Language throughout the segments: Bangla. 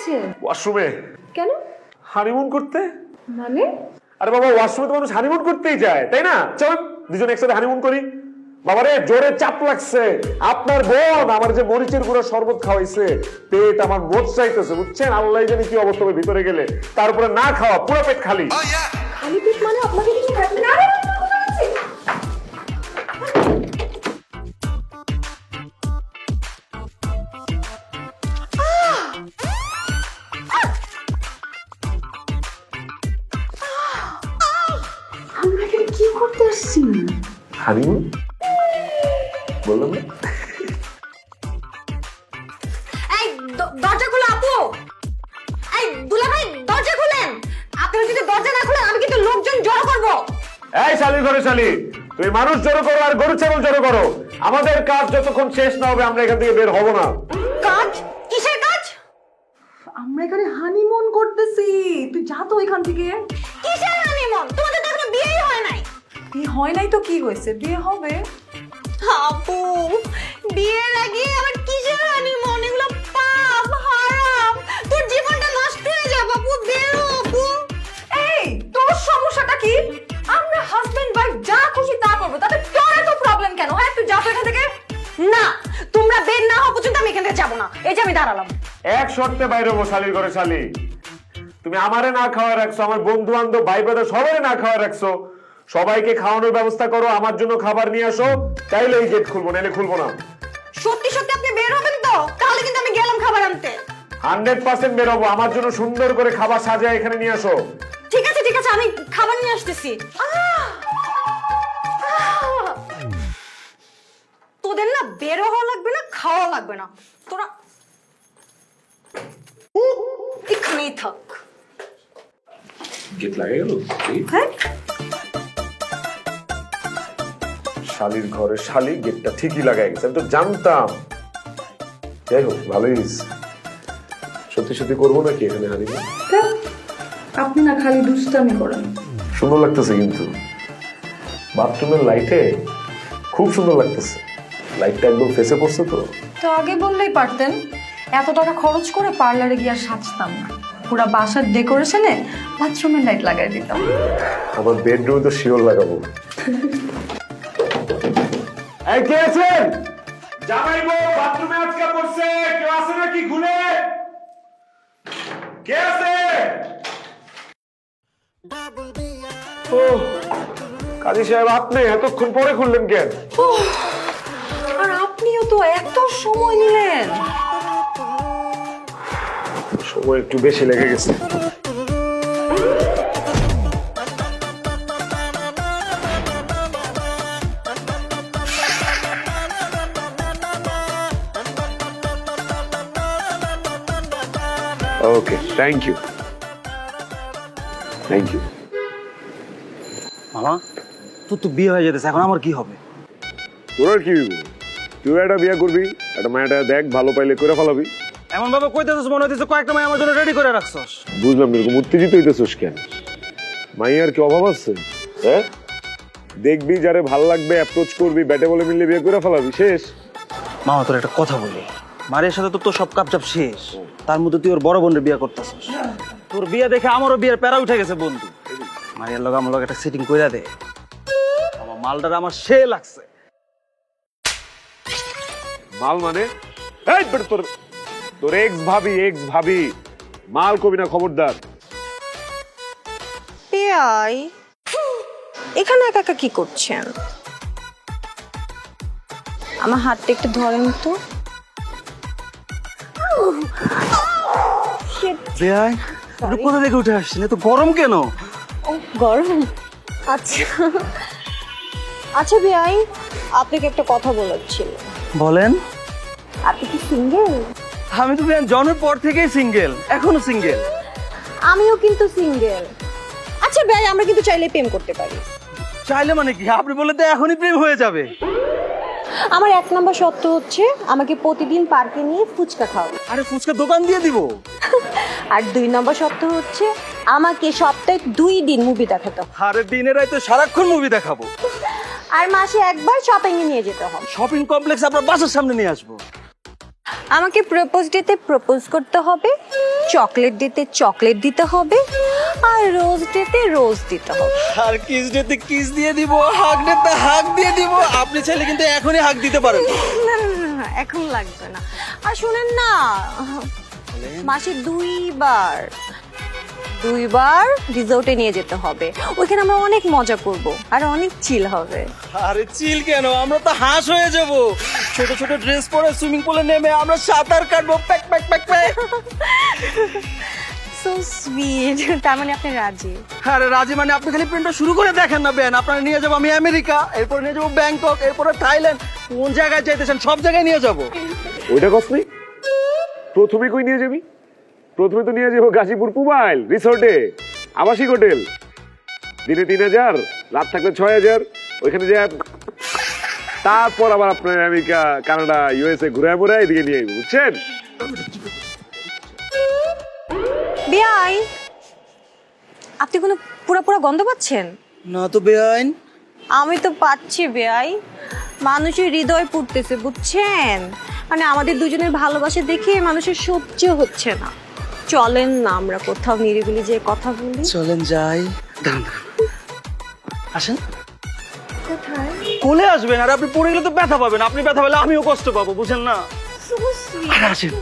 যাচ্ছেন ওয়াশরুমে? কেন? হানিমুন করতে? মানে? আরে বাবা ওয়াশরুমে তো মানুষ হানিমুন করতেই যায় তাই না? চল দুজন একসাথে হানিমুন করি। বাবা রে জোরে চাপ লাগছে। আপনার বোন আমার যে মরিচের গুঁড়ো শরবত খাওয়াইছে পেট আমার মোট চাইতেছে বুঝছেন? আল্লাহ জানি কি অবস্থা হবে ভিতরে গেলে। তারপরে না খাওয়া পুরো পেট খালি। খালি পেট মানে আপনাকে আসছি হানিমুন বললাম না? এই দ- দরজা খুলো আপু। এই দুলা ভাই দরজা খুলেন। আপনারা যদি দরজা না খুলেন আমি কিন্তু লোকজন জড়ো করব। এই শালি ঘরে শালি তুমি মানুষ জড়ো করো আর গরু ছাগল জড়ো করো। আমাদের কাজ যতক্ষণ শেষ না হবে আমরা এখান থেকে বের হব না। কাজ? কিসের কাজ? আমরা এখানে হানিমুন করতেছি। তুই যা তো এখান থেকে। কিসের হয় নাই তো কি হয়েছে? বিয়ে হবে? আপু বিয়ের আগে আবার কিসের হানিমুন এগুলো পাপ হারাম। তোর জীবনটা নষ্ট হয়ে যাবে আপু বেরো আপু এই তোর সমস্যাটা কি? আমরা হাজবেন্ড ওয়াইফ যা খুশি তা করব তাতে তোর এত প্রবলেম কেন? হ্যাঁ তুই যা তো এখান থেকে? না তোমরা বের না হওয়া পর্যন্ত আমি এখান থেকে যাব না। এই যে আমি দাঁড়ালাম। এক শর্তে বাইরে হব শালির ঘরে শালি। তুমি আমারে না খাওয়া রাখছো আমার বন্ধু বান্ধব ভাই ব্রাদার সবাই না খাওয়া রাখছো। সবাইকে খাওয়ানোর ব্যবস্থা করো আমার জন্য খাবার নিয়ে আসো। তাইলে এই গেট খুলবো নাহলে খুলবো না। সত্যি সত্যি আপনি বের হবেন তো? তাহলে কিন্তু আমি গেলাম খাবার আনতে। হান্ড্রেড পার্সেন্ট বেরোবো আমার জন্য সুন্দর করে খাবার সাজায় এখানে নিয়ে আসো। ঠিক আছে ঠিক আছে আমি খাবার নিয়ে আসতেছি। তোদের না বেরো হওয়া লাগবে না খাওয়া লাগবে না। তোরা এখানেই থাক। গেট লাগে গেল? হ্যাঁ? শালির ঘরে শালি গেটটা ঠিকই লাগাই গেছে। আমি তো জানতাম। যাই হোক ভালোই হয়েছে। সত্যি সত্যি করব নাকি এখানে হারিয়ে? আপনি না খালি দুষ্টামি করেন। সুন্দর লাগতেছে কিন্তু। বাথরুমের লাইটে খুব সুন্দর লাগতেছে। লাইটটা একদম ফেসে পড়ছে তো। তো আগে বললেই পারতেন এত টাকা খরচ করে পার্লারে গিয়ে আর সাজতাম না। পুরো বাসার ডেকোরেশনে বাথরুমের লাইট লাগাই দিতাম। আমার বেডরুমে তো শিওর লাগাবো। এই কে আছেন? জামাই বউ বাথরুমে আটকা পড়ছে। কেউ আছে নাকি ঘুরে কে আছে? ও কাজী সাহেব আপনি এতক্ষণ পরে খুললেন কেন? আর আপনিও তো এত সময় নিলেন। সময় একটু বেশি লেগে গেছে। Okay thank you thank you মামা তোর তো বিয়ে হয়ে যেতেছে এখন আমার কি হবে? তোর কি? তুই একটা বিয়ে করবি একটা মায়াটা দেখ ভালো পাইলে করে ফেলাবি। এমন ভাবে কইতেছিস মনে হইতেছে কয়েকটা মেয়ে আমার জন্য রেডি করে রাখছস। বুঝলাম এরকম উত্তেজিত হইতেছিস কেন? মাইয়ার কি অভাব আছে? হ্যাঁ? দেখবি যারে ভালো লাগবে অ্যাপ্রোচ করবি ব্যাটে বলে মিললে বিয়ে করে ফেলাবি শেষ। মামা তোর একটা কথা বলি। মারের সাথে তো তোর সব কাপচাপ শেষ। তার মধ্যে তুই ওর বড় বোনের বিয়ে করতেছিস। তোর বিয়ে দেখে আমারও বিয়ের প্যারা উঠে গেছে বন্ধু। মারিয়ার লগে আমার লগে একটা সিটিং কইরা দে। আমার মালটার আমার সে লাগছে। মাল মানে? এই বেটা তোর তোর এক্স ভাবি এক্স ভাবি। মাল কবি না খবরদার। পেয়াই এখানে একা একা কি করছেন? আমার হাতটা একটু ধরেন তো। বেয়াই তুই কোথা থেকে উঠে আসছিস? এত গরম কেন? ও গরম? আচ্ছা। আচ্ছা বেআই আপনাকে একটা কথা বলার ছিল। বলেন। আপনি কি সিঙ্গেল? আমি তো বেয়াই জন্মের পর থেকেই সিঙ্গেল এখনও সিঙ্গেল। আমিও কিন্তু সিঙ্গেল। আচ্ছা বেআই আমরা কিন্তু চাইলে প্রেম করতে পারি। চাইলে মানে কি? আপনি বলে তো এখনই প্রেম হয়ে যাবে। আমার এক নম্বর শর্ত হচ্ছে আমাকে প্রতিদিন পার্কে নিয়ে ফুচকা খাওয়াবে। আরে ফুচকা দোকান দিয়ে দিব? আর দুই নম্বর শর্ত হচ্ছে আমাকে সপ্তাহে দুই দিন মুভি দেখাতে হবে। আরে দিনের রাতে সারাক্ষণ মুভি দেখাবো। আর মাসে একবার শপিং এ নিয়ে যেতে হবে। শপিং কমপ্লেক্স আপনার বাসার সামনে নিয়ে আসব। আমাকে প্রপোজ ডেতে প্রপোজ করতে হবে চকলেট ডেতে চকলেট দিতে হবে আর রোজ ডেতে রোজ দিতে হবে। আর কিস ডেতে কিস দিয়ে দিব হাগ ডেতে হাগ দিয়ে দিব। আপনি চাইলে কিন্তু এখনই হাগ দিতে পারেন। না না না, এখন লাগবে না। আর শুনেন না মাসে দুইবার দুইবার রিসোর্টে নিয়ে যেতে হবে। ওইখানে আমরা অনেক মজা করব আর অনেক চিল হবে। আরে চিল কেন? আমরা তো হাঁস হয়ে যাব। ছোট ছোট ড্রেস পরে সুইমিং পুলে নেমে আমরা সাঁতার কাটবো। প্যাক প্যাক প্যাক প্যাক। সো সুইট তার মানে আপনি রাজি? আরে রাজি মানে আপনি খালি প্রিন্টটা শুরু করে দেখেন না বেন। আপনারা নিয়ে যাব আমি আমেরিকা এরপরে নিয়ে যাব ব্যাংকক এরপরে থাইল্যান্ড। কোন জায়গায় চাইতেছেন সব জায়গায় নিয়ে যাব। ওইটা কসনি প্রথমে কই নিয়ে যাবি? প্রথমে তো নিয়ে যাব গাজীপুর পুবাইল রিসোর্টে আবাসিক হোটেল। দিনে তিন হাজার রাত থাকলে ছয় হাজার ওইখানে যা তারপর আবার আপনার আমেরিকা কানাডা ইউএসএ ঘুরে ঘুরে এদিকে নিয়ে বুঝছেন? বিয়াই আপনি কোনো পুরো পুরো গন্ধ পাচ্ছেন? না তো বেআইন। আমি তো পাচ্ছি বেয়াই মানুষের হৃদয় পুড়তেছে বুঝছেন? মানে আমাদের দুজনের ভালোবাসা দেখে মানুষের সহ্য হচ্ছে না। চলেন না আমরা কোথাও নিরিবিলি যে কথা বলি। চলেন যাই। দাঁড়ান। আসেন। কোলে আসবেন আর আপনি পড়ে গেলে তো ব্যথা পাবেন। আপনি ব্যথা পেলে আমিও কষ্ট পাবো বুঝেন না? আরে আসেন।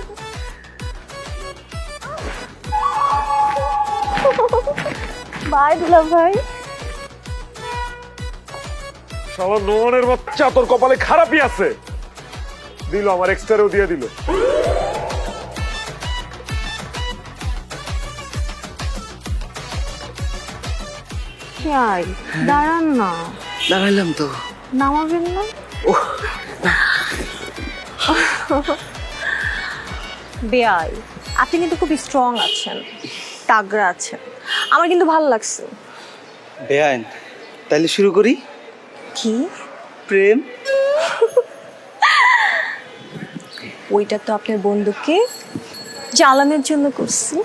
বাই দুলা ভাই। শালা নোনের বাচ্চা তোর কপালে খারাপই আছে। দিল আমার এক্সট্রারেও দিয়ে দিল। বিয়াই দাঁড়ান না। দাঁড়াইলাম তো। নামাবেন না? বেয়াই আপনি কিন্তু খুব স্ট্রং আছেন তাগড়া আছেন। আমার কিন্তু ভালো লাগছে। বেআইন তাহলে শুরু করি? কি? প্রেম? ওইটা তো আপনার বন্ধুকে জ্বালানোর জন্য করছি।